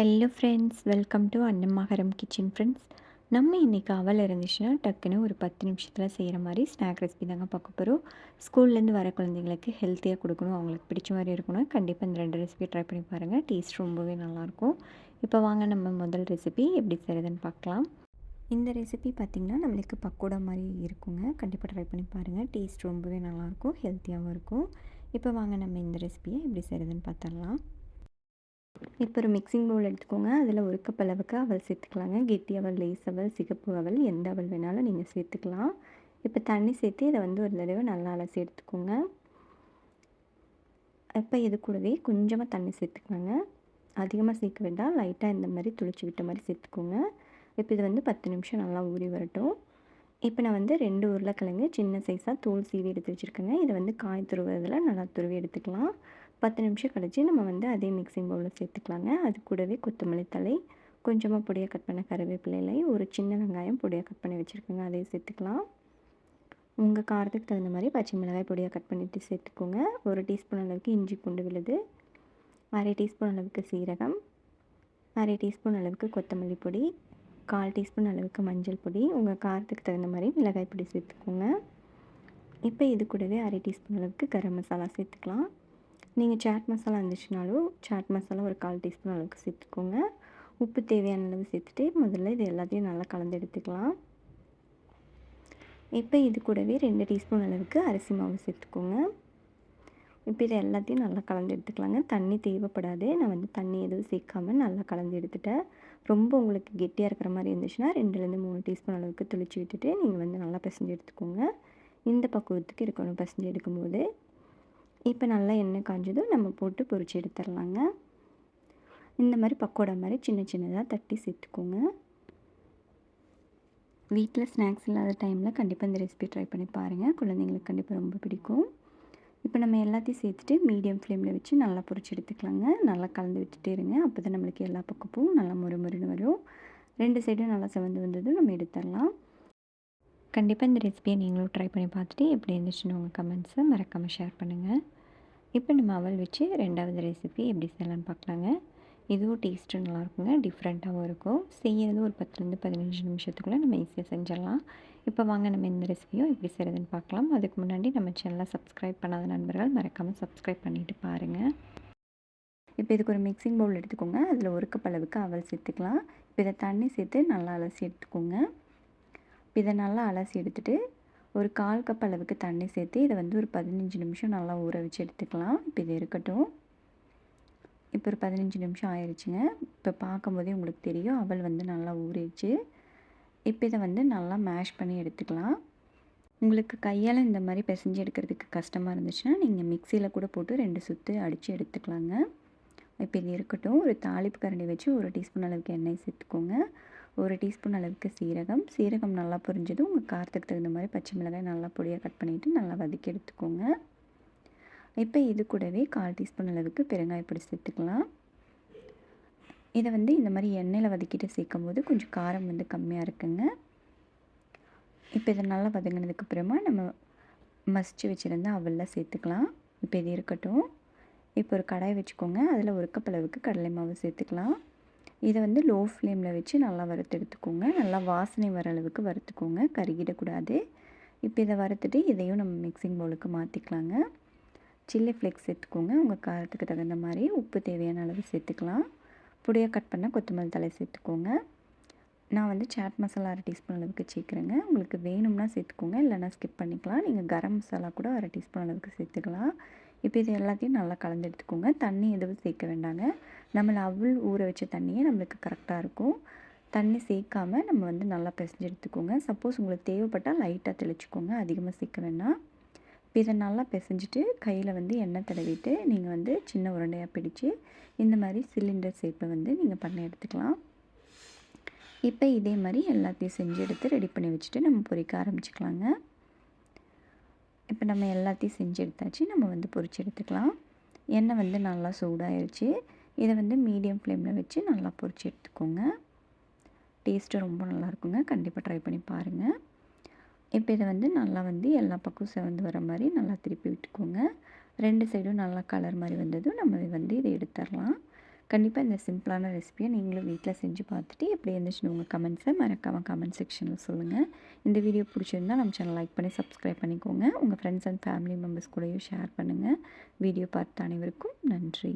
Hello friends welcome to Annamakaram kitchen friends நம்ம இன்றைக்கி அவல் இருந்துச்சுன்னா டக்குன்னு ஒரு பத்து நிமிஷத்தில் செய்கிற மாதிரி ஸ்நாக் ரெசிபி தாங்க பார்க்க போகிறோம் ஸ்கூல்லேருந்து வர குழந்தைங்களுக்கு ஹெல்த்தியாக கொடுக்கணும் அவங்களுக்கு பிடிச்ச மாதிரி இருக்கணும். கண்டிப்பாக இந்த ரெண்டு ரெசிபி ட்ரை பண்ணி பாருங்கள் டேஸ்ட் ரொம்பவே நல்லாயிருக்கும். இப்போ வாங்க நம்ம முதல் ரெசிபி எப்படி செய்கிறதுன்னு பார்க்கலாம். இந்த ரெசிபி பார்த்திங்கன்னா நம்மளுக்கு பக்கோடா மாதிரி இருக்குங்க. கண்டிப்பாக ட்ரை பண்ணி பாருங்கள் டேஸ்ட் ரொம்பவே நல்லாயிருக்கும் ஹெல்த்தியாகவும் இருக்கும். இப்போ வாங்க நம்ம இந்த ரெசிபியை எப்படி செய்கிறதுன்னு பார்த்துடலாம். இப்போ ஒரு மிக்சிங் பவுல் எடுத்துக்கோங்க. அதில் ஒரு கப் அளவுக்கு அவள் சேர்த்துக்கலாங்க. கெட்டி அவள் லேஸ் அவள் சிகப்பு அவள் எந்த அவள் வேணாலும் நீங்கள் சேர்த்துக்கலாம். இப்போ தண்ணி சேர்த்து இதை வந்து ஒரு தடவை நல்லா அலசி எடுத்துக்கோங்க. இப்போ இது கூடவே கொஞ்சமாக தண்ணி சேர்த்துக்கலாங்க. அதிகமாக சேர்க்க வேண்டாம். லைட்டாக இந்த மாதிரி துளிச்சு விட்ட மாதிரி சேர்த்துக்கோங்க. இப்போ இது வந்து பத்து நிமிஷம் நல்லா ஊறி வரட்டும். இப்போ நான் வந்து ரெண்டு உருளைக்கிழங்கு சின்ன சைஸாக தோல் சீவி எடுத்து வச்சுருக்கேங்க. இதை வந்து காய் துருவதில் நல்லா துருவி எடுத்துக்கலாம். பத்து நிமிஷம் கழித்து நம்ம வந்து அதே மிக்சிங் பவுலில் சேர்த்துக்கலாங்க. அது கூடவே கொத்தமல்லி தலை கொஞ்சமாக பொடியாக கட் பண்ண கருவேப்பிலை ஒரு சின்ன வெங்காயம் பொடியாக கட் பண்ணி வச்சுருக்கோங்க. அதையும் சேர்த்துக்கலாம். உங்கள் காரத்துக்கு தகுந்த மாதிரி பச்சை மிளகாய் பொடியாக கட் பண்ணிவிட்டு சேர்த்துக்கோங்க. ஒரு டீஸ்பூன் அளவுக்கு இஞ்சி பூண்டு விழுது. அரை டீஸ்பூன் அளவுக்கு சீரகம். அரை டீஸ்பூன் அளவுக்கு கொத்தமல்லி பொடி. கால் டீஸ்பூன் அளவுக்கு மஞ்சள் பொடி. உங்கள் காரத்துக்கு தகுந்த மாதிரி மிளகாய் பொடி சேர்த்துக்கோங்க. இப்போ இது கூடவே அரை டீஸ்பூன் அளவுக்கு கரம் மசாலா சேர்த்துக்கலாம். நீங்கள் சாட் மசாலா இருந்துச்சுனாலும் சாட் மசாலா ஒரு கால் டீஸ்பூன் அளவுக்கு சேர்த்துக்கோங்க. உப்பு தேவையான அளவு சேர்த்துட்டு முதல்ல இது எல்லாத்தையும் நல்லா கலந்து எடுத்துக்கலாம். இப்போ இது கூடவே ரெண்டு டீஸ்பூன் அளவுக்கு அரிசி மாவு சேர்த்துக்கோங்க. இப்போ இது எல்லாத்தையும் நல்லா கலந்து எடுத்துக்கலாங்க. தண்ணி தேவைப்படாது. நான் வந்து தண்ணி எதுவும் சேர்க்காமல் நல்லா கலந்து எடுத்துட்டேன். ரொம்ப உங்களுக்கு கெட்டியாக இருக்கிற மாதிரி இருந்துச்சுன்னா ரெண்டுலேருந்து மூணு டீஸ்பூன் அளவுக்கு துளிச்சு விட்டுட்டு நீங்கள் வந்து நல்லா பிசைஞ்சு எடுத்துக்கோங்க. இந்த பக்குவத்துக்கு இருக்கணும் பிசைஞ்சு எடுக்கும்போது இப்போ நல்லா எண்ணெய் காஞ்சதும் நம்ம போட்டு பொறிச்சு எடுத்துடலாங்க. இந்த மாதிரி பக்கோடா மாதிரி சின்ன சின்னதாக தட்டி சேர்த்துக்கோங்க. வீட்டில் ஸ்நாக்ஸ் இல்லாத டைமில் கண்டிப்பாக இந்த ரெசிபி ட்ரை பண்ணி பாருங்கள் குழந்தைங்களுக்கு கண்டிப்பாக ரொம்ப பிடிக்கும். இப்போ நம்ம எல்லாத்தையும் சேர்த்துட்டு மீடியம் ஃப்ளேமில் வச்சு நல்லா பொறிச்சு எடுத்துக்கலாங்க. நல்லா கலந்து விட்டுட்டே இருங்க. அப்போ தான் நம்மளுக்கு எல்லா பக்கமும் நல்லா முறுமுறுன்னு வரும். ரெண்டு சைடும் நல்லா செவந்து வந்ததும் நம்ம எடுத்துடலாம். கண்டிப்பாக இந்த ரெசிபியை நீங்களும் ட்ரை பண்ணி பார்த்துட்டு எப்படி இருந்துச்சுன்னு உங்கள் கமெண்ட்ஸை மறக்காமல் ஷேர் பண்ணுங்கள் இப்போ நம்ம அவல் வச்சு ரெண்டாவது ரெசிபி எப்படி செய்யலான்னு பார்க்கலாங்க. இதுவும் டேஸ்ட்டு நல்லாயிருக்குங்க டிஃப்ரெண்ட்டாகவும் இருக்கும். செய்கிறது ஒரு பத்துலேருந்து பதினஞ்சு நிமிஷத்துக்குள்ளே நம்ம ஈஸியாக செஞ்சிடலாம். இப்போ வாங்க நம்ம இந்த ரெசிபியும் எப்படி செய்கிறதுன்னு பார்க்கலாம். அதுக்கு முன்னாடி நம்ம சேனலை சப்ஸ்கிரைப் பண்ணாத நண்பர்கள் மறக்காமல் சப்ஸ்கிரைப் பண்ணிவிட்டு பாருங்கள் இப்போ இதுக்கு ஒரு மிக்சிங் பவுல் எடுத்துக்கோங்க. அதில் ஒரு கப் அளவுக்கு அவல் சேர்த்துக்கலாம். இப்போ இதை தண்ணி சேர்த்து நல்லா அலசி எடுத்துக்கோங்க. இதை நல்லா அலசி எடுத்துகிட்டு ஒரு கால் கப் அளவுக்கு தண்ணி சேர்த்து இதை வந்து ஒரு பதினஞ்சு நிமிஷம் நல்லா ஊற வச்சு எடுத்துக்கலாம். இப்போ இது இருக்கட்டும். இப்போ ஒரு பதினஞ்சு நிமிஷம் ஆயிடுச்சுங்க இப்போ பார்க்கும்போதே உங்களுக்கு தெரியும் அவள் வந்து நல்லா ஊறிடுச்சு. இப்போ இதை வந்து நல்லா மேஷ் பண்ணி எடுத்துக்கலாம். உங்களுக்கு கையால் இந்த மாதிரி பிசைஞ்சு எடுக்கிறதுக்கு கஷ்டமாக இருந்துச்சுன்னா நீங்கள் மிக்சியில் கூட போட்டு ரெண்டு சுற்று அடித்து எடுத்துக்கலாங்க. இப்போ இது இருக்கட்டும். ஒரு தாளிப்பு கரண்டி வச்சு ஒரு டீஸ்பூன் அளவுக்கு எண்ணெய் சேர்த்துக்கோங்க. ஒரு டீஸ்பூன் அளவுக்கு சீரகம். சீரகம் நல்லா புரிஞ்சதும் உங்கள் காரத்துக்கு தகுந்த மாதிரி பச்சை மிளகாய் நல்லா பொடியாக கட் பண்ணிவிட்டு நல்லா வதக்கி எடுத்துக்கோங்க. இப்போ இது கூடவே கால் டீஸ்பூன் அளவுக்கு பெருங்காய பொடி சேர்த்துக்கலாம். இதை வந்து இந்த மாதிரி எண்ணெயில் வதக்கிட்டு சேர்க்கும் போது கொஞ்சம் காரம் வந்து கம்மியாக இருக்குங்க. இப்போ இதை நல்லா வதங்கினதுக்கு அப்புறமா நம்ம மசிச்சு வச்சுருந்த அவலில் சேர்த்துக்கலாம். இப்போ இது இருக்கட்டும். இப்போ ஒரு கடாய் வச்சுக்கோங்க. அதில் ஒரு கப் அளவுக்கு கடலை மாவு சேர்த்துக்கலாம். இதை வந்து லோ ஃப்ளேமில் வச்சு நல்லா வறுத்து எடுத்துக்கோங்க. நல்லா வாசனை வர அளவுக்கு வறுத்துக்கோங்க. கருகிடக்கூடாது. இப்போ இதை வறுத்துட்டு இதையும் நம்ம மிக்சிங் பவுலுக்கு மாற்றிக்கலாங்க சில்லி ஃப்ளேக்ஸ் சேர்த்துக்கோங்க. உங்கள் காரத்துக்கு தகுந்த மாதிரி உப்பு தேவையான அளவு சேர்த்துக்கலாம். பொடியாக கட் பண்ண கொத்தமல்லி தலை சேர்த்துக்கோங்க. நான் வந்து சாட் மசாலா அரை டீஸ்பூன் அளவுக்கு சேர்க்குறேங்க. உங்களுக்கு வேணும்னா சேர்த்துக்கோங்க. இல்லைனா ஸ்கிப் பண்ணிக்கலாம். நீங்கள் கரம் மசாலா கூட அரை டீஸ்பூன் அளவுக்கு சேர்த்துக்கலாம். இப்போ இது எல்லாத்தையும் நல்லா கலந்து எடுத்துக்கோங்க. தண்ணி எதுவும் சேர்க்க வேண்டாங்க. நம்மளை அவள் ஊற வச்ச தண்ணியே நம்மளுக்கு கரெக்டாக இருக்கும். தண்ணி சேர்க்காமல் நம்ம வந்து நல்லா பிசைஞ்சு எடுத்துக்கோங்க. சப்போஸ் உங்களுக்கு தேவைப்பட்டால் லைட்டாக தெளிச்சுக்கோங்க. அதிகமாக சேர்க்க வேண்டாம். இப்போ இதை நல்லா பிசைஞ்சிட்டு கையில் வந்து எண்ணெய் தடவிட்டு நீங்கள் வந்து சின்ன உருண்டையாக பிடிச்சி இந்த மாதிரி சிலிண்டர் சேப்பை வந்து நீங்கள் பண்ண எடுத்துக்கலாம். இப்போ இதே மாதிரி எல்லாத்தையும் செஞ்சு எடுத்து ரெடி பண்ணி வச்சுட்டு நம்ம பொறிக்க ஆரம்பிச்சிக்கலாங்க. இப்போ நம்ம எல்லாத்தையும் செஞ்சு எடுத்தாச்சு நம்ம வந்து பொறிச்சு எடுத்துக்கலாம். எண்ணெய் வந்து நல்லா சூடாயிருச்சு. இதை வந்து மீடியம் ஃப்ளேமில் வச்சு நல்லா பொறிச்சு எடுத்துக்கோங்க. டேஸ்ட்டு ரொம்ப நல்லாயிருக்குங்க. கண்டிப்பாக ட்ரை பண்ணி பாருங்கள் இப்போ இதை வந்து நல்லா வந்து எல்லா பக்கம் செவந்து வர மாதிரி நல்லா திருப்பி விட்டுக்கோங்க. ரெண்டு சைடும் நல்லா கலர் மாதிரி வந்ததும் நம்ம வந்து இதை எடுத்துடலாம். கண்டிப்பாக இந்த சிம்பிளான ரெசிபியை நீங்களும் வீட்டில் செஞ்சு பார்த்துட்டு எப்படி இருந்துச்சுன்னு உங்கள் கமெண்ட்ஸை மறக்காமல் கமெண்ட் செக்ஷனில் சொல்லுங்கள் இந்த வீடியோ பிடிச்சிருந்தா நம்ம சேனல் லைக் பண்ணி சப்ஸ்கிரைப் பண்ணிக்கோங்க. உங்கள் ஃப்ரெண்ட்ஸ் அண்ட் ஃபேமிலி மெம்பர்ஸ் கூடயும் ஷேர் பண்ணுங்கள் வீடியோ பார்த்த அனைவருக்கும் நன்றி.